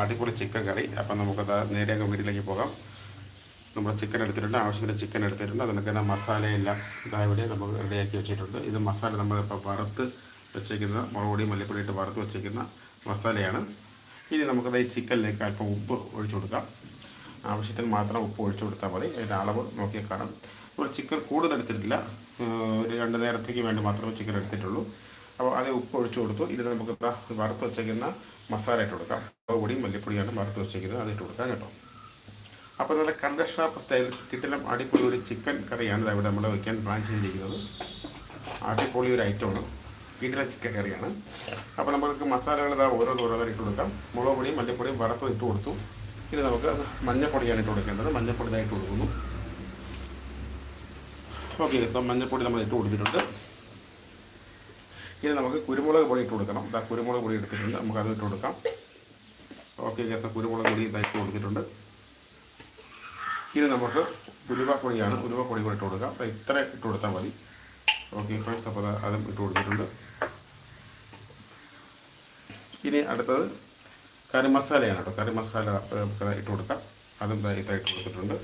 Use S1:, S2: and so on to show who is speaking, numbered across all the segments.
S1: അടിപൊളി ചിക്കൻ കറി. അപ്പം നമുക്കത് നേരെ അങ്ങ് വീട്ടിലേക്ക് പോകാം. നമ്മൾ ചിക്കൻ എടുത്തിട്ടുണ്ട്. ആവശ്യത്തിന് ചിക്കൻ എടുത്തിട്ടുണ്ട്. അതിനൊക്കെ മസാലയെല്ലാം ഇതാ ഇവിടെ നമുക്ക് റെഡിയാക്കി വെച്ചിട്ടുണ്ട്. ഇത് മസാല നമ്മളിപ്പോൾ വറുത്ത് വെച്ചേക്കുന്ന മുളക് പൊടി മല്ലിപ്പൊടി ഇട്ട് വറുത്ത് വെച്ചേക്കുന്ന മസാലയാണ്. ഇനി നമുക്കത് ഈ ചിക്കനിലേക്ക് അല്പം ഉപ്പ് ഒഴിച്ചു കൊടുക്കാം. ആവശ്യത്തിന് മാത്രം ഉപ്പ് ഒഴിച്ചു കൊടുത്താൽ മതി. അതിന്റെ അളവ് നോക്കി കാണാം. നമ്മൾ ചിക്കൻ കൂടുതൽ എടുത്തിട്ടില്ല. ഒരു രണ്ട് നേരത്തേക്ക് വേണ്ടി മാത്രമേ ചിക്കൻ എടുത്തിട്ടുള്ളൂ. അപ്പോൾ അത് ഉപ്പ് ഒഴിച്ചു കൊടുത്തു. ഇരുന്ന് നമുക്ക് വറുത്ത് വെച്ചേക്കുന്ന മസാല ഇട്ട് കൊടുക്കാം. മുളക് പൊടിയും മല്ലിപ്പൊടിയാണ് വറുത്ത് വെച്ചേക്കുന്നത്. അത് ഇട്ട് കൊടുക്കാം കേട്ടോ. അപ്പോൾ നല്ല കണ്ടഷാപ്പ് സ്റ്റൈൽ കിട്ടിലും അടിപൊളി ഒരു ചിക്കൻ കറിയാണ് ഇവിടെ നമ്മൾ വയ്ക്കാൻ പ്ലാൻ ചെയ്തിരിക്കുന്നത്. അടിപൊളി ഒരു ഐറ്റമാണ്. കിട്ടിലെ ചിക്കൻ കറിയാണ്. അപ്പോൾ നമുക്ക് മസാലകൾ ഇതാ ഓരോന്ന് ഓരോന്ന് ഇട്ട് കൊടുക്കാം. മുളക് പൊടിയും മല്ലിപ്പൊടിയും വറുത്ത് ഇട്ട് കൊടുത്തു. ഇനി നമുക്ക് മഞ്ഞപ്പൊടിയാണ് ഇട്ട് കൊടുക്കേണ്ടത്. മഞ്ഞപ്പൊടി ഇതായിട്ട് കൊടുക്കുന്നു. ഓക്കെ മഞ്ഞപ്പൊടി നമ്മൾ ഇട്ട് കൊടുത്തിട്ടുണ്ട്. ഇനി നമുക്ക് കുരുമുളക് പൊടി ഇട്ട് കൊടുക്കണം. ഇതാ കുരുമുളക് പൊടി എടുത്തിട്ടുണ്ട്. നമുക്ക് അത് ഇട്ട് കൊടുക്കാം. ഓക്കെ ഗ്യാസ് കുരുമുളക് പൊടി ഇതായിട്ട് കൊടുത്തിട്ടുണ്ട്. ഇനി നമുക്ക് ഉരുവപ്പൊടിയാണ് ഉരുവപ്പൊടി കൂടെ ഇട്ട് കൊടുക്കാം. അപ്പോൾ ഇത്ര ഇട്ട് കൊടുത്താൽ മതി. ഓക്കെ ഫ്രണ്ട്സ് അപ്പോൾ അത് ഇട്ട് കൊടുത്തിട്ടുണ്ട്. ഇനി അടുത്തത് കറി മസാലയാണ് കേട്ടോ. കറി മസാല നമുക്ക് ഇട്ട് കൊടുക്കാം. അതും ഇതായി ഇതായിട്ട് കൊടുത്തിട്ടുണ്ട്.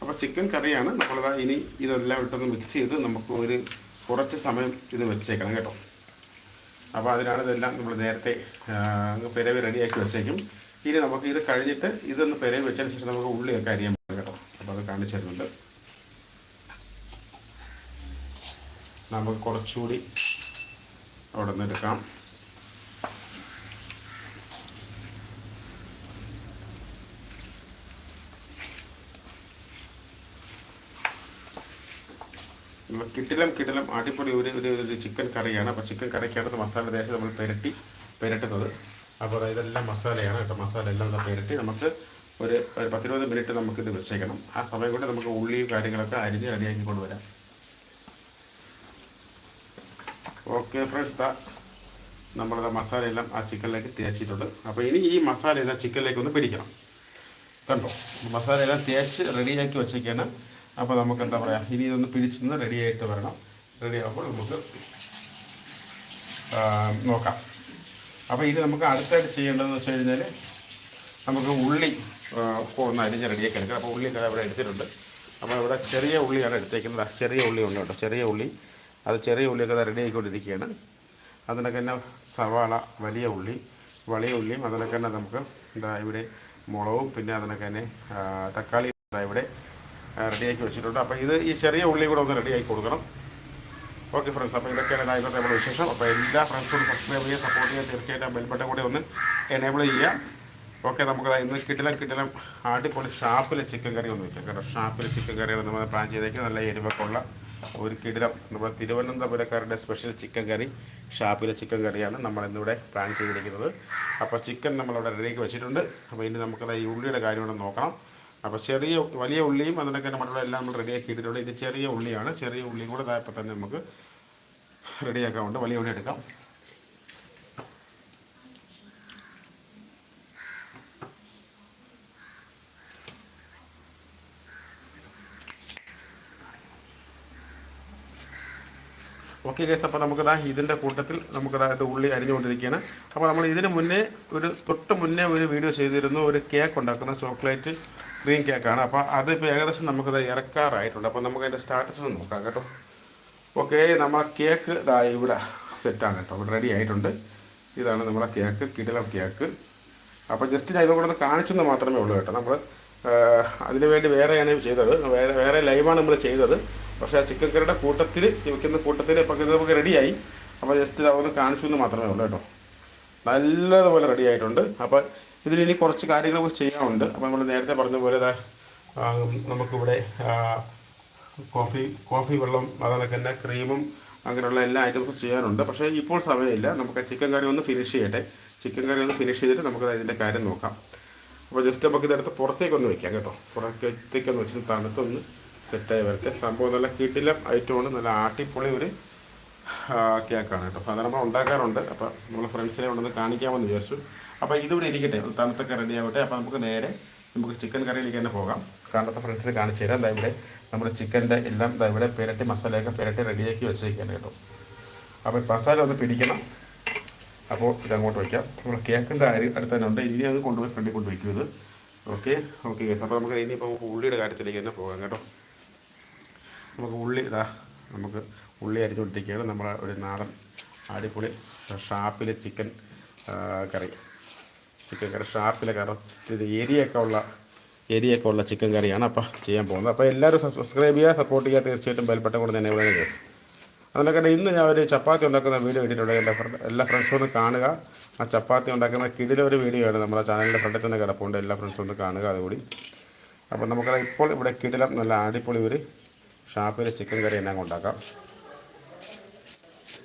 S1: അപ്പോൾ ചിക്കൻ കറിയാണ്. നമ്മളിതാ ഇനി ഇതെല്ലാം ഇട്ടൊന്ന് മിക്സ് ചെയ്ത് നമുക്ക് ഒരു കുറച്ച് സമയം ഇത് വെച്ചേക്കണം കേട്ടോ. അപ്പോൾ അതിനാണ് ഇതെല്ലാം നമ്മൾ നേരത്തെ അങ്ങ് പെരവി റെഡിയാക്കി വെച്ചേക്കും. ഇനി നമുക്ക് ഇത് കഴിഞ്ഞിട്ട് ഇതൊന്ന് പെരവി വെച്ചതിന് ശേഷം നമുക്ക് ഉള്ളിയൊക്കെ അരിയാൻ പറ്റും കേട്ടോ. അപ്പോൾ അത് കാണിച്ചു തരുന്നുണ്ട്. നമുക്ക് കുറച്ചുകൂടി അവിടെ നിന്ന് എടുക്കാം നമ്മൾ കിട്ടിലം കിട്ടിലും അടിപൊളി ഒരു ഒരു ഒരു ചിക്കൻ കറിയാണ്. അപ്പോൾ ചിക്കൻ കറിക്കകത്ത് മസാല ദേശം നമ്മൾ പെരട്ടി പെരട്ടുന്നത്. അപ്പോൾ ഇതെല്ലാം മസാലയാണ് കേട്ടോ. മസാല എല്ലാം പെരട്ടി നമുക്ക് ഒരു ഒരു പത്തിരുപത് മിനിറ്റ് നമുക്കിത് വെച്ചേക്കണം. ആ സമയം കൊണ്ട് നമുക്ക് ഉള്ളിയും കാര്യങ്ങളൊക്കെ അരിഞ്ഞ് റെഡിയാക്കി കൊണ്ടുവരാം. ഓക്കെ ഫ്രണ്ട്സ് ദാ നമ്മളുടെ മസാലയെല്ലാം ആ ചിക്കനിലേക്ക് തേച്ചിട്ടുണ്ട്. അപ്പോൾ ഇനി ഈ മസാലയെല്ലാം ചിക്കനിലേക്ക് ഒന്ന് പിടിക്കണം. കണ്ടോ? മസാലയെല്ലാം തേച്ച് റെഡിയാക്കി വെച്ചേക്കാണ്. അപ്പോൾ നമുക്ക് എന്താ പറയുക ഇനി ഇതൊന്ന് പിരിച്ചൊന്ന് റെഡി ആയിട്ട് വരണം. റെഡി ആകുമ്പോൾ നമുക്ക് നോക്കാം. അപ്പോൾ ഇനി നമുക്ക് അടുത്തായിട്ട് ചെയ്യേണ്ടതെന്ന് വെച്ച് കഴിഞ്ഞാൽ നമുക്ക് ഉള്ളി ഒന്ന് അരിഞ്ഞ് റെഡിയാക്കി എടുക്കണം അപ്പോൾ ഉള്ളി അവിടെ എടുത്തിട്ടുണ്ട്. അപ്പോൾ ഇവിടെ ചെറിയ ഉള്ളിയാണ് എടുത്തേക്കുന്നത്. ചെറിയ ഉള്ളി ഉണ്ട് കേട്ടോ. ചെറിയ ഉള്ളി. അത് ചെറിയ ഉള്ളിയൊക്കെ റെഡി ആയിക്കൊണ്ടിരിക്കുകയാണ്. അതിനൊക്കെ തന്നെ സവാള വലിയ ഉള്ളി വലിയ ഉള്ളിയും അതിനൊക്കെ തന്നെ നമുക്ക് എന്താ ഇവിടെ മുളകും പിന്നെ അതിനൊക്കെ തന്നെ തക്കാളി ഇവിടെ റെഡിയാക്കി വെച്ചിട്ടുണ്ട്. അപ്പോൾ ഇത് ഈ ചെറിയ ഉള്ളി കൂടെ ഒന്ന് റെഡിയാക്കി കൊടുക്കണം. ഓക്കെ ഫ്രണ്ട്സ് അപ്പോൾ ഇതൊക്കെയാണ് ഇതാ ഇന്നത്തെ നമ്മുടെ വിശേഷം. അപ്പോൾ എല്ലാ ഫ്രണ്ട്സും സബ്സ്ക്രൈബ് ചെയ്യുക സപ്പോർട്ട് ചെയ്യുക തീർച്ചയായിട്ടും ബെൽബട്ടൺ കൂടെ ഒന്ന് എനേബിൾ ചെയ്യുക. ഓക്കെ നമുക്ക് ഇന്ന് കിട്ടില്ല കിട്ടില്ല അടിപൊളി ഷാപ്പിലെ ചിക്കൻ കറി ഒന്ന് വെക്കാം. കേട്ടോ ഷാപ്പിലെ ചിക്കൻ കറിയാണ് നമ്മൾ പ്ലാൻ ചെയ്തേക്കുന്നത്. നല്ല എരിവൊക്കെയുള്ള ഒരു കിടിലം നമ്മുടെ തിരുവനന്തപുരക്കാരുടെ സ്പെഷ്യൽ ചിക്കൻ കറി ഷാപ്പിലെ ചിക്കൻ കറിയാണ് നമ്മൾ ഇന്നിവിടെ പ്ലാൻ ചെയ്തിരിക്കുന്നത്. അപ്പോൾ ചിക്കൻ നമ്മളിവിടെ റെഡിയാക്കി വെച്ചിട്ടുണ്ട്. അപ്പോൾ ഇനി നമുക്കത് ഈ ഉള്ളിയുടെ കാര്യമാണ് നോക്കണം. അപ്പോൾ ചെറിയ വലിയ ഉള്ളിയും അതിനൊക്കെ മറ്റുള്ള എല്ലാം നമ്മൾ റെഡിയാക്കി ഇട്ടിട്ടുണ്ട്. ഇത് ചെറിയ ഉള്ളിയാണ്. ചെറിയ ഉള്ളിയും കൂടെ ഇതായപ്പോൾ തന്നെ നമുക്ക് റെഡിയാക്കാറുണ്ട് വലിയ ഉള്ളി എടുക്കാം. ഓക്കെ കേസ് അപ്പോൾ നമുക്കതാ ഇതിന്റെ കൂട്ടത്തിൽ നമുക്കതാ ഇത് ഉള്ളി അരിഞ്ഞുകൊണ്ടിരിക്കുകയാണ്. അപ്പോൾ നമ്മൾ ഇതിന് മുന്നേ ഒരു തൊട്ട് മുന്നേ ഒരു വീഡിയോ ചെയ്തിരുന്നു. ഒരു കേക്ക് ഉണ്ടാക്കുന്ന ചോക്ലേറ്റ്. ക്രീം കേക്കാണ് അപ്പോൾ അതിപ്പോൾ ഏകദേശം നമുക്കത് ഇറക്കാറായിട്ടുണ്ട്. അപ്പോൾ നമുക്ക് അതിന്റെ സ്റ്റാറ്റസ് ഒന്ന് നോക്കാം കേട്ടോ. ഓക്കെ നമ്മളെ കേക്ക് ഇതാ ഇവിടെ സെറ്റാണ് കേട്ടോ. ഇവിടെ റെഡി ആയിട്ടുണ്ട്. ഇതാണ് നമ്മളെ കേക്ക് കിടിലം കേക്ക് അപ്പോൾ ജസ്റ്റ് ഞാൻ ഇതുകൂടെ ഒന്ന് കാണിച്ചെന്ന് മാത്രമേ ഉള്ളൂ കേട്ടോ. നമ്മൾ അതിന് വേണ്ടി വേറെയാണ് ചെയ്തത്. വേറെ വേറെ ലൈവാണ് നമ്മൾ ചെയ്തത്. പക്ഷേ ആ ചിക്കൻ കറിയുടെ കൂട്ടത്തിൽ വെക്കുന്ന കൂട്ടത്തിൽ ഇപ്പം ഇത് നമുക്ക് റെഡിയായി അപ്പോൾ ജസ്റ്റ് അതൊന്ന് കാണിച്ചു എന്ന് മാത്രമേ ഉള്ളൂ കേട്ടോ. നല്ലതുപോലെ റെഡി ആയിട്ടുണ്ട്. അപ്പോൾ ഇതിൽ ഇനി കുറച്ച് കാര്യങ്ങൾ ചെയ്യാനുണ്ട്. അപ്പോൾ നമ്മൾ നേരത്തെ പറഞ്ഞ പോലെ നമുക്കിവിടെ കോഫി കോഫി വെള്ളം അതുപോലെ തന്നെ ക്രീമും അങ്ങനെയുള്ള എല്ലാ ഐറ്റംസും ചെയ്യാനുണ്ട്. പക്ഷേ ഇപ്പോൾ സമയമില്ല. നമുക്ക് ചിക്കൻ കറി ഒന്ന് ഫിനിഷ് ചെയ്യട്ടെ. ചിക്കൻ കറി ഒന്ന് ഫിനിഷ് ചെയ്തിട്ട് നമുക്ക് ഇതിന്റെ കാര്യം നോക്കാം. അപ്പോൾ ജസ്റ്റ് നമുക്ക് ഇതെടുത്ത് പുറത്തേക്കൊന്ന് വെക്കാം കേട്ടോ. പുറത്തേക്കൊന്ന് വെച്ചിട്ട് തണുത്തൊന്ന് സെറ്റായി വരട്ടെ. സംഭവം നല്ല കിട്ടില ഐറ്റമാണ് നല്ല ആട്ടിപ്പൊളി ഒരു കേക്കാണ് കേട്ടോ. സാധാരണ നമ്മൾ ഉണ്ടാക്കാറുണ്ട്. അപ്പോൾ നമ്മൾ ഫ്രണ്ട്സിനെ കൊണ്ടുവന്ന് കാണിക്കാമെന്ന് വിചാരിച്ചു. അപ്പോൾ ഇതിവിടെ ഇരിക്കട്ടെ. തണുത്തൊക്കെ റെഡി ആവട്ടെ. അപ്പോൾ നമുക്ക് നേരെ നമുക്ക് ചിക്കൻ കറിയിലേക്ക് തന്നെ പോകാം. കാണാത്ത ഫ്രണ്ട്സിനെ കാണിച്ചു തരാം. ഇവിടെ നമ്മുടെ ചിക്കന്റെ എല്ലാം ദാ ഇവിടെ പെരട്ടി മസാലയൊക്കെ പെരട്ടി റെഡിയാക്കി വെച്ചേക്കാണ് കേട്ടോ. അപ്പോൾ മസാല ഒന്ന് പിടിക്കണം. അപ്പോൾ ഇതങ്ങോട്ട് വയ്ക്കാം നമ്മുടെ കേക്കിന്റെ അരി അടുത്ത് തന്നെ ഉണ്ട്. ഇനി അത് കൊണ്ടുപോയി ഫ്രണ്ടിൽ കൊണ്ട് വയ്ക്കും ഇത്. ഓക്കെ ഓക്കെ ഗേസ് അപ്പോൾ നമുക്ക് ഇനിയിപ്പോൾ ഉള്ളിയുടെ കാര്യത്തിലേക്ക് തന്നെ പോകാം കേട്ടോ. നമുക്ക് ഉള്ളി ഇതാ നമുക്ക് ഉള്ളി അരിഞ്ഞുകൊണ്ടിരിക്കുകയാണ്. നമ്മൾ ഒരു നാടൻ അടിപൊളി ഷാപ്പിലെ ചിക്കൻ കറി. ചിക്കൻ കറി ഷാപ്പിലെ കറി എരിയൊക്കെ ഉള്ള എരിയൊക്കെ ഉള്ള ചിക്കൻ കറിയാണ് അപ്പോൾ ചെയ്യാൻ പോകുന്നത്. അപ്പോൾ എല്ലാവരും സബ്സ്ക്രൈബ് ചെയ്യുക സപ്പോർട്ട് ചെയ്യുക തീർച്ചയായിട്ടും ബെൽബട്ടൺ കൊണ്ട് തന്നെ വേണം കേസ് അതിനൊക്കെ ഇന്ന് ഞാൻ ഒരു ചപ്പാത്തി ഉണ്ടാക്കുന്ന വീഡിയോ ഇട്ടിട്ടുണ്ട്. എന്റെ ഫ്രണ്ട് എല്ലാ ഫ്രണ്ട്സും ഒന്ന് കാണുക. ആ ചപ്പാത്തി ഉണ്ടാക്കുന്ന കിടിലൊരു വീഡിയോ ആണ്. നമ്മുടെ ചാനലിന്റെ ഫ്രണ്ടിൽ തന്നെ കിടപ്പുണ്ട്. എല്ലാ ഫ്രണ്ട്സും ഒന്ന് കാണുക അതുകൂടി. അപ്പോൾ നമുക്കത് ഇപ്പോൾ ഇവിടെ കിടിലം നല്ല അടിപൊളി ഒരു ഷാപ്പിലെ ചിക്കൻ കറി എന്നെ ഉണ്ടാക്കാം.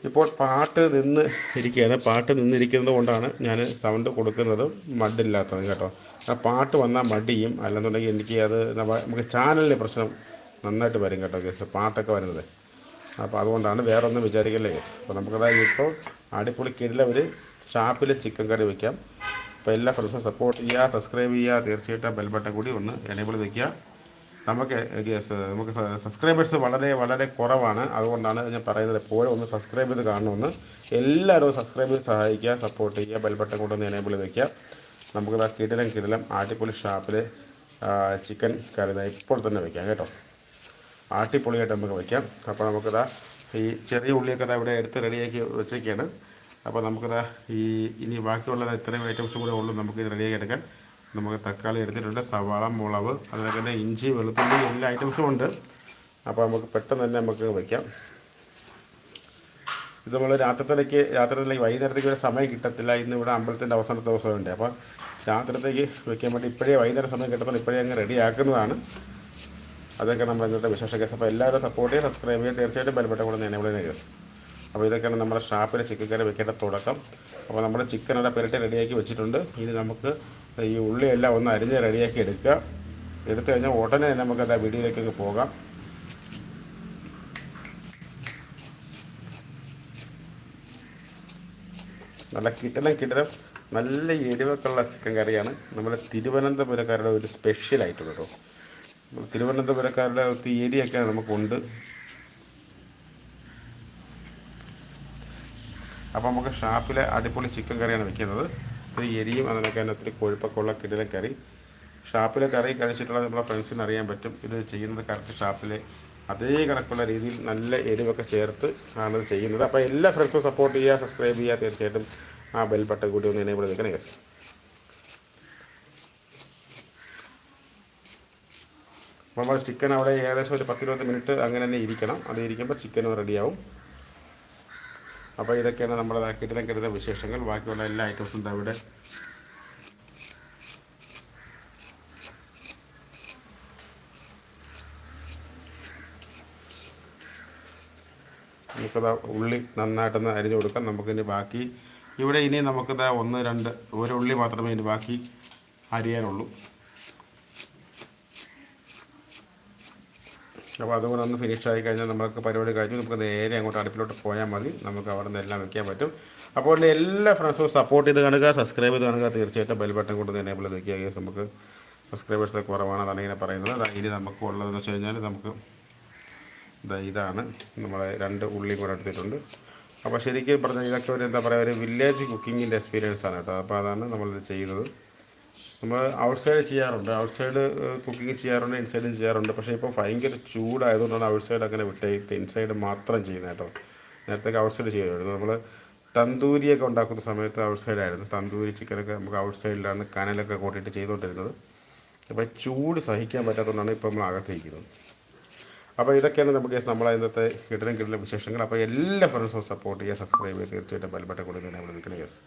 S1: ഇപ്പോൾ പാട്ട് നിന്ന് ഇരിക്കുകയാണ്. പാട്ട് നിന്നിരിക്കുന്നത് കൊണ്ടാണ് ഞാൻ സൗണ്ട് കൊടുക്കുന്നത്. മഡില്ലാത്തത് കേട്ടോ. ആ പാട്ട് വന്നാൽ മടിയും. അല്ലെന്നുണ്ടെങ്കിൽ എനിക്ക് അത് നമുക്ക് ചാനലിന്റെ പ്രശ്നം നന്നായിട്ട് വരും കേട്ടോ കേസ് പാട്ടൊക്കെ വരുന്നത്. അപ്പോൾ അതുകൊണ്ടാണ് വേറെ ഒന്നും വിചാരിക്കല്ലേ കേസ് അപ്പോൾ നമുക്കതായത് ഇപ്പോൾ അടിപൊളി കിടില ഒരു ഷാപ്പിൽ ചിക്കൻ കറി വയ്ക്കാം അപ്പോൾ എല്ലാ ഫ്രണ്ട്സും സപ്പോർട്ട് ചെയ്യുക സബ്സ്ക്രൈബ് ചെയ്യുക. തീർച്ചയായിട്ടും ബെൽ ബട്ടൺ കൂടി ഒന്ന് എനേബിൾ നിൽക്കുക നമുക്ക് നമുക്ക് സബ്സ്ക്രൈബേഴ്സ് വളരെ വളരെ കുറവാണ്. അതുകൊണ്ടാണ് ഞാൻ പറയുന്നത് എപ്പോഴും ഒന്ന് സബ്സ്ക്രൈബ് ചെയ്ത് കാണണമെന്ന്. എല്ലാവരും സബ്സ്ക്രൈബ് ചെയ്ത് സഹായിക്കുക സപ്പോർട്ട് ചെയ്യുക ബെൽബട്ടൻ കൊണ്ടൊന്ന് എനേബിൾ ചെയ്ത് വയ്ക്കുക നമുക്ക് ഇതാ കിടിലം കിടിലം ആട്ടിപ്പൊളി ഷാപ്പിൽ ചിക്കൻ കറി ഇപ്പോൾ തന്നെ വയ്ക്കാം കേട്ടോ. ആട്ടിപ്പൊളിയായിട്ട് നമുക്ക് വയ്ക്കാം അപ്പോൾ നമുക്കിതാ ഈ ചെറിയ ഉള്ളിയൊക്കെ ഇതാ ഇവിടെ എടുത്ത് റെഡിയാക്കി വെച്ചേക്കാണ്. അപ്പോൾ നമുക്കിതാ ഈ ഇനി ബാക്കിയുള്ള ഇത്രയും ഐറ്റംസ് കൂടെ ഉള്ളൂ നമുക്ക് റെഡിയാക്കി എടുക്കാൻ. നമുക്ക് തക്കാളി എടുത്തിട്ടുണ്ട് സവാള മുളക് അതുപോലെ തന്നെ ഇഞ്ചി വെളുത്തുള്ളി എല്ലാ ഐറ്റംസും ഉണ്ട്. അപ്പോൾ നമുക്ക് പെട്ടെന്ന് തന്നെ നമുക്ക് വയ്ക്കാം. ഇത് നമ്മൾ രാത്രിത്തിലേക്ക് രാത്രിത്തിലേക്ക് വൈകുന്നേരത്തേക്ക് ഒരു സമയം കിട്ടത്തില്ല. ഇന്ന് ഇവിടെ അമ്പലത്തിന്റെ അവസാനത്തെ ദിവസമുണ്ട്. അപ്പോൾ രാത്രിത്തേക്ക് വയ്ക്കാൻ വേണ്ടി ഇപ്പോഴേ വൈകുന്നേരം സമയം കിട്ടത്തില്ല ഇപ്പോഴേ അങ്ങ് റെഡിയാക്കുന്നതാണ് അതൊക്കെ നമ്മുടെ ഇന്നത്തെ വിശേഷ കേസ് അപ്പോൾ എല്ലാവരും സപ്പോർട്ട് ചെയ്യുക സബ്സ്ക്രൈബ് ചെയ്യുക. തീർച്ചയായിട്ടും ബലപ്പെട്ട കൂടെ ചെയ്യുന്ന കേസ് അപ്പോൾ ഇതൊക്കെയാണ് നമ്മുടെ ഷാപ്പിലെ ചിക്കൻ കറി വെക്കേണ്ട തുടക്കം. അപ്പോൾ നമ്മുടെ ചിക്കൻ അവിടെ പെരട്ടി റെഡിയാക്കി വെച്ചിട്ടുണ്ട്. ഇനി നമുക്ക് ഈ ഉള്ളിയെല്ലാം ഒന്ന് അരിഞ്ഞ് റെഡിയാക്കി എടുക്കുക. എടുത്തു കഴിഞ്ഞാൽ ഉടനെ തന്നെ നമുക്കത് ആ വീഡിയോയിലേക്ക് പോകാം. നല്ല കിട്ടലും കിട്ടലും നല്ല എരിവൊക്കെയുള്ള ചിക്കൻ കറിയാണ്. നമ്മുടെ തിരുവനന്തപുരക്കാരുടെ ഒരു സ്പെഷ്യൽ ആയിട്ടുള്ളത് കേട്ടോ തിരുവനന്തപുരക്കാരുടെ ഒത്തിരി ഏരിയൊക്കെ നമുക്കുണ്ട്. അപ്പോൾ നമുക്ക് ഷാപ്പിലെ അടിപൊളി ചിക്കൻ കറിയാണ് വെക്കുന്നത്. ഒത്തിരി എരിയും അതിനൊക്കെ തന്നെ കൊഴുപ്പൊക്കെ ഉള്ള കിടിലൻ കറി. ഷാപ്പിലെ കറി കഴിച്ചിട്ടുള്ള നമ്മളെ ഫ്രണ്ട്സിന് അറിയാൻ പറ്റും. ഇത് ചെയ്യുന്നത് കറക്റ്റ് ഷാപ്പിലെ അതേ കണക്കുള്ള രീതിയിൽ നല്ല എരിവൊക്കെ ചേർത്ത് ആണ് ഇത് ചെയ്യുന്നത്. അപ്പോൾ എല്ലാ ഫ്രണ്ട്സും സപ്പോർട്ട് ചെയ്യുക സബ്സ്ക്രൈബ് ചെയ്യുക തീർച്ചയായിട്ടും. ആ ബെൽ ബട്ടൺ കൂടി ഒന്ന് എനേബിൾ നിൽക്കണേ യെസ് നമ്മൾ ചിക്കൻ അവിടെ ഏകദേശം ഒരു പത്തിരുപത് മിനിറ്റ് അങ്ങനെ തന്നെ ഇരിക്കണം. അത് ഇരിക്കുമ്പോൾ ചിക്കൻ റെഡിയാവും അപ്പോൾ ഇതൊക്കെയാണ് നമ്മുടെ കിട്ടുന്ന കിട്ടുന്ന വിശേഷങ്ങൾ. ബാക്കിയുള്ള എല്ലാ ഐറ്റംസും ഇവിടെ. നമുക്കത് ഉള്ളി നന്നായിട്ടൊന്ന് അരിഞ്ഞു കൊടുക്കാം. നമുക്കിനി ബാക്കി ഇവിടെ ഇനി നമുക്കിത് ഒന്ന് രണ്ട് ഒരു ഉള്ളി മാത്രമേ ഇനി ബാക്കി അരിയാനുള്ളൂ. അപ്പോൾ അതുകൊണ്ട് ഒന്ന് ഫിനിഷ് ആയി കഴിഞ്ഞാൽ നമുക്ക് പരിപാടി കഴിഞ്ഞു നമുക്ക് നേരെ അങ്ങോട്ട് അടുപ്പിലോട്ട് പോയാൽ മതി. നമുക്ക് അവിടെ നിന്ന് എല്ലാം വെക്കാൻ പറ്റും. അപ്പോൾ എല്ലാ ഫ്രണ്ട്സും സപ്പോർട്ട് ചെയ്ത് കാണുക സബ്സ്ക്രൈബ് ചെയ്ത് കാണുക. തീർച്ചയായിട്ടും ബെൽ ബട്ടൺ കൊണ്ട് എനേബിൾ വെക്കുക. കേസ് നമുക്ക് സബ്സ്ക്രൈബേഴ്സ് കുറവാണ് അതാണ് ഇങ്ങനെ പറയുന്നത്. ഇനി നമുക്ക് ഉള്ളതെന്ന് വെച്ച് കഴിഞ്ഞാൽ നമുക്ക് ഇതാണ്. നമ്മളെ രണ്ട് ഉള്ളി കൂടെ എടുത്തിട്ടുണ്ട്. അപ്പോൾ ശരിക്കും പറഞ്ഞാൽ ഇതൊക്കെ ഒരു എന്താ പറയുക ഒരു വില്ലേജ് കുക്കിങ്ങിന്റെ എക്സ്പീരിയൻസ് ആണ് കേട്ടോ. അപ്പോൾ അതാണ് നമ്മളിത് ചെയ്യുന്നത്. നമ്മൾ ഔട്ട്സൈഡ് ചെയ്യാറുണ്ട്. ഔട്ട് സൈഡ് കുക്കിംഗ് ചെയ്യാറുണ്ട് ഇൻസൈഡും ചെയ്യാറുണ്ട്. പക്ഷേ ഇപ്പോൾ ഭയങ്കര ചൂടായതുകൊണ്ടാണ് ഔട്ട് സൈഡ് അങ്ങനെ വിട്ടേക്ക് ഇൻസൈഡ് മാത്രം ചെയ്യുന്നത് കേട്ടോ. നേരത്തെ ഔട്ട്സൈഡ് ചെയ്യുമായിരുന്നു. നമ്മൾ തന്തൂരിയൊക്കെ ഉണ്ടാക്കുന്ന സമയത്ത് ഔട്ട്സൈഡായിരുന്നു തന്തൂരി ചിക്കനൊക്കെ നമുക്ക് ഔട്ട്സൈഡിലാണ് കനലൊക്കെ കൂട്ടിയിട്ട് ചെയ്തുകൊണ്ടിരുന്നത്. അപ്പോൾ ചൂട് സഹിക്കാൻ പറ്റാത്തതുകൊണ്ടാണ് ഇപ്പോൾ നമ്മൾ അകത്തിരിക്കുന്നത്. അപ്പോൾ ഇതൊക്കെയാണ് നമുക്ക് നമ്മളെ ഇന്നത്തെ കിടലും കിടലും വിശേഷങ്ങൾ. അപ്പോൾ എല്ലാ ഫ്രണ്ട്സും സപ്പോർട്ട് ചെയ്യുക സബ്സ്ക്രൈബ് ചെയ്യുക. തീർച്ചയായിട്ടും ബെൽബട്ടൺ കൊടുക്കുന്നതിനെ നമ്മൾ യെസ്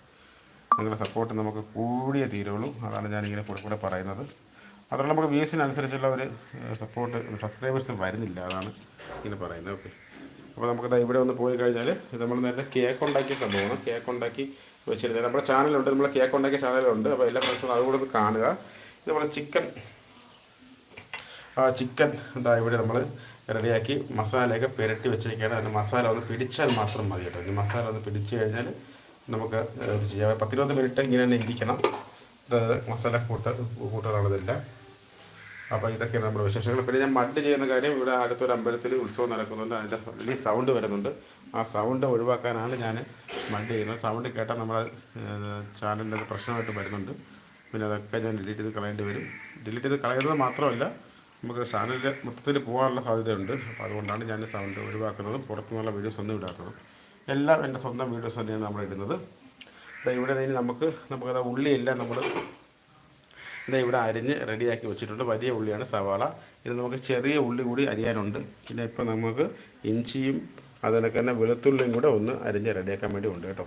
S1: നിങ്ങളുടെ സപ്പോർട്ട് നമുക്ക് കൂടിയേ തീരുള്ളൂ. അതാണ് ഞാനിങ്ങനെ കൂടെ കൂടെ പറയുന്നത്. അതുകൊണ്ട് നമുക്ക് വ്യൂസിനനുസരിച്ചുള്ള ഒരു സപ്പോർട്ട് സബ്സ്ക്രൈബേഴ്സ് വരുന്നില്ല അതാണ് ഇങ്ങനെ പറയുന്നത്. ഓക്കെ അപ്പോൾ നമുക്ക് ഇവിടെ ഒന്ന് പോയി കഴിഞ്ഞാൽ നമ്മൾ നേരത്തെ കേക്ക് ഉണ്ടാക്കിയ സംഭവമാണ് കേക്ക് ഉണ്ടാക്കി വെച്ചിരുന്നത്. നമ്മുടെ ചാനലുണ്ട് നമ്മൾ കേക്ക് ഉണ്ടാക്കിയ ചാനലുണ്ട് അപ്പോൾ എല്ലാ ഫ്രണ്ട്സും അതുകൂടെ ഒന്ന് കാണുക. ഇതുപോലെ ചിക്കൻ ചിക്കൻ എന്താ ഇവിടെ നമ്മൾ റെഡിയാക്കി മസാലയൊക്കെ പുരട്ടി വെച്ചിരിക്കുകയാണ്. അതിന് മസാല ഒന്ന് പിടിച്ചാൽ മാത്രം മതി കേട്ടോ. ഇനി മസാല ഒന്ന് പിടിച്ചു കഴിഞ്ഞാൽ നമുക്ക് ഇത് ചെയ്യാം. പത്തിരുപത് മിനിറ്റ് ഇങ്ങനെ തന്നെ ഇരിക്കണം. ഇത് മസാല കൂട്ട് കൂട്ടുകളാണിതില്ല അപ്പോൾ ഇതൊക്കെയാണ് നമ്മുടെ വിശേഷങ്ങൾ. പിന്നെ ഞാൻ മഡ് ചെയ്യുന്ന കാര്യം ഇവിടെ അടുത്തൊരു അമ്പലത്തിൽ ഉത്സവം നടക്കുന്നുണ്ട്. അതിന്റെ വലിയ സൗണ്ട് വരുന്നുണ്ട്. ആ സൗണ്ട് ഒഴിവാക്കാനാണ് ഞാൻ മഡ് ചെയ്യുന്നത്. സൗണ്ട് കേട്ടാൽ നമ്മുടെ ചാനലിന്റെ പ്രശ്നമായിട്ട് വരുന്നുണ്ട്. പിന്നെ അതൊക്കെ ഞാൻ ഡിലീറ്റ് ചെയ്ത് കളയേണ്ടി വരും. ഡിലീറ്റ് ചെയ്ത് കളയുന്നത് മാത്രമല്ല നമുക്ക് ചാനലിൽ മൊത്തത്തിൽ പോകാനുള്ള സാധ്യതയുണ്ട്. അപ്പോൾ അതുകൊണ്ടാണ് ഞാൻ സൗണ്ട് ഒഴിവാക്കുന്നതും പുറത്തുനിന്നുള്ള വീഡിയോസ് ഒന്നും ഇടാത്തതും. എല്ലാം എന്റെ സ്വന്തം വീഡിയോസ് തന്നെയാണ് നമ്മൾ ഇടുന്നത്. ഇവിടെ നിന്ന് നമുക്ക് നമുക്കത് ഉള്ളിയെല്ലാം നമ്മൾ ഇതാ ഇവിടെ അരിഞ്ഞ് റെഡിയാക്കി വെച്ചിട്ടുണ്ട്. വലിയ ഉള്ളിയാണ് സവാള. ഇത് നമുക്ക് ചെറിയ ഉള്ളി കൂടി അരിയാനുണ്ട്. പിന്നെ ഇപ്പോൾ നമുക്ക് ഇഞ്ചിയും അതിനൊക്കെ തന്നെ വെളുത്തുള്ളിയും കൂടെ ഒന്ന് അരിഞ്ഞ് റെഡിയാക്കാൻ വേണ്ടി ഉണ്ട് കേട്ടോ.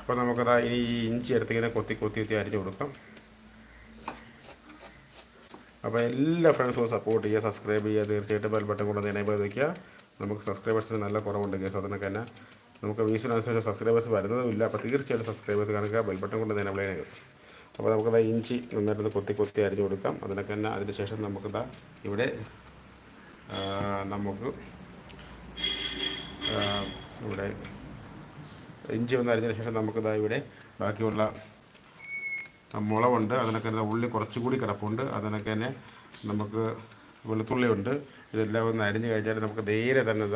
S1: അപ്പോൾ നമുക്കതാ ഇനി ഈ ഇഞ്ചി എടുത്തിങ്ങനെ കൊത്തി കൊത്തി കൊത്തി അരിഞ്ഞ് കൊടുക്കാം. അപ്പോൾ എല്ലാ ഫ്രണ്ട്സും സപ്പോർട്ട് ചെയ്യുക സബ്സ്ക്രൈബ് ചെയ്യുക തീർച്ചയായിട്ടും ബെൽ ബട്ടൺ കൊണ്ട് എനേബിൾ വയ്ക്കുക നമുക്ക് സബ്സ്ക്രൈബേഴ്സിന് നല്ല കുറവുണ്ട് കേസ്. അതിനൊക്കെ തന്നെ നമുക്ക് വീസിനനുസരിച്ച് സബ്സ്ക്രൈബേഴ്സ് വരുന്നതുമില്ല. അപ്പോൾ തീർച്ചയായിട്ടും സബ്സ്ക്രൈബ് ചെയ്ത് കാണുക. ബെൽ ബട്ടൺ കൊണ്ട് തന്നെ നമ്മളതിനെ കേസ് അപ്പോൾ നമുക്കത് ഇഞ്ചി നന്നായിട്ട് കൊത്തി കൊത്തി അരിഞ്ഞു കൊടുക്കാം. അതിനൊക്കെ തന്നെ അതിന് ശേഷം നമുക്കിതാ ഇവിടെ നമുക്ക് ഇവിടെ ഇഞ്ചി ഒന്ന് അരിഞ്ഞതിന് ശേഷം നമുക്കിതാ ഇവിടെ ബാക്കിയുള്ള മുളവുണ്ട് അതിനൊക്കെ തന്നെ ഉള്ളി കുറച്ചുകൂടി കിടപ്പുണ്ട്. അതിനൊക്കെ തന്നെ നമുക്ക് വെളുത്തുള്ളിയുണ്ട്. ഇതെല്ലാം ഒന്ന് അരിഞ്ഞ് കഴിഞ്ഞാൽ നമുക്ക് നേരെ തന്നെ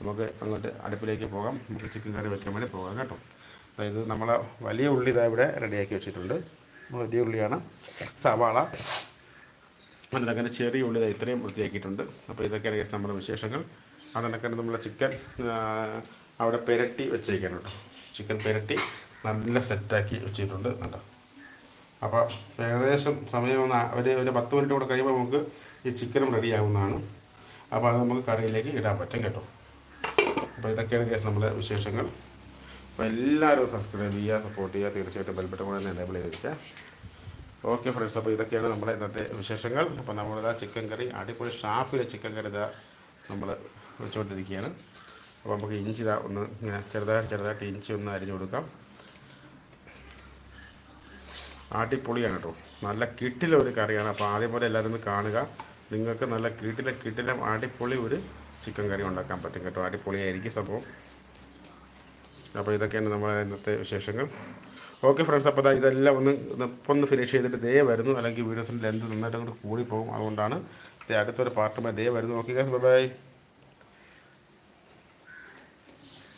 S1: നമുക്ക് അങ്ങോട്ട് അടുപ്പിലേക്ക് പോകാം. നമുക്ക് ചിക്കൻ കറി വെക്കാൻ വേണ്ടി പോകാം കേട്ടോ. അതായത് നമ്മൾ വലിയ ഉള്ളി ഇതാ ഇവിടെ റെഡിയാക്കി വെച്ചിട്ടുണ്ട്. വലിയ ഉള്ളിയാണ്. സവാള. അതിനൊക്കെ ചെറിയ ഉള്ളി ഇതാ ഇത്രയും വൃത്തിയാക്കിയിട്ടുണ്ട്. അപ്പോൾ ഇതൊക്കെയാണ് guys നമ്മുടെ വിശേഷങ്ങൾ. അതിനൊക്കെ നമ്മൾ ചിക്കൻ അവിടെ പെരട്ടി വെച്ചേക്കാണ് കേട്ടോ. ചിക്കൻ പെരട്ടി നല്ല സെറ്റാക്കി വെച്ചിട്ടുണ്ട് കേട്ടോ. അപ്പോൾ ഏകദേശം സമയം ഒന്ന് ഒരു ഒരു പത്ത് മിനിറ്റ് കൂടെ കഴിയുമ്പോൾ നമുക്ക് ഈ ചിക്കനും റെഡിയാവുന്നതാണ്. അപ്പോൾ അത് നമുക്ക് കറിയിലേക്ക് ഇടാൻ പറ്റും കേട്ടോ. അപ്പോൾ ഇതൊക്കെയാണ് കേസ് നമ്മുടെ വിശേഷങ്ങൾ. അപ്പോൾ എല്ലാവരും സബ്സ്ക്രൈബ് ചെയ്യുക സപ്പോർട്ട് ചെയ്യുക. തീർച്ചയായിട്ടും ബെൽബട്ടൺ കൂടെ എനേബിൾ ചെയ്തിരിക്കുക. ഓക്കെ ഫ്രണ്ട്സ് അപ്പോൾ ഇതൊക്കെയാണ് നമ്മുടെ ഇന്നത്തെ വിശേഷങ്ങൾ. അപ്പോൾ നമ്മളിതാ ചിക്കൻ കറി അടിപൊളി ഷാപ്പിലെ ചിക്കൻ കറി ഇതാ നമ്മൾ വെച്ചുകൊണ്ടിരിക്കുകയാണ്. അപ്പോൾ നമുക്ക് ഇഞ്ചി ഇതാ ഒന്ന് ഇങ്ങനെ ചെറുതായിട്ട് ചെറുതായിട്ട് ഇഞ്ചി ഒന്ന് അരിഞ്ഞു കൊടുക്കാം. അടിപൊളിയാണ് കേട്ടോ നല്ല കിട്ടിലെ ഒരു കറിയാണ്. അപ്പോൾ ആദ്യം പോലെ എല്ലാവരും ഒന്ന് കാണുക. നിങ്ങൾക്ക് നല്ല കിട്ടിലെ കിട്ടിലെ അടിപൊളി ഒരു ചിക്കൻ കറി ഉണ്ടാക്കാൻ പറ്റും കേട്ടോ. അടിപൊളിയായിരിക്കും സംഭവം. അപ്പോൾ ഇതൊക്കെയാണ് നമ്മുടെ ഇന്നത്തെ വിശേഷങ്ങൾ. ഓക്കെ ഫ്രണ്ട്സ് അപ്പോൾ ഇതെല്ലാം ഒന്ന് ഒന്ന് ഫിനിഷ് ചെയ്തിട്ട് ദേ വരുന്നു. അല്ലെങ്കിൽ വീഡിയോസിന്റെ ലെന്ത് നന്നായിട്ട് അങ്ങോട്ട് കൂടി പോകും അതുകൊണ്ടാണ് അടുത്തൊരു പാർട്ടുമായി ദേ വരുന്നു. Okay Gauss bye bye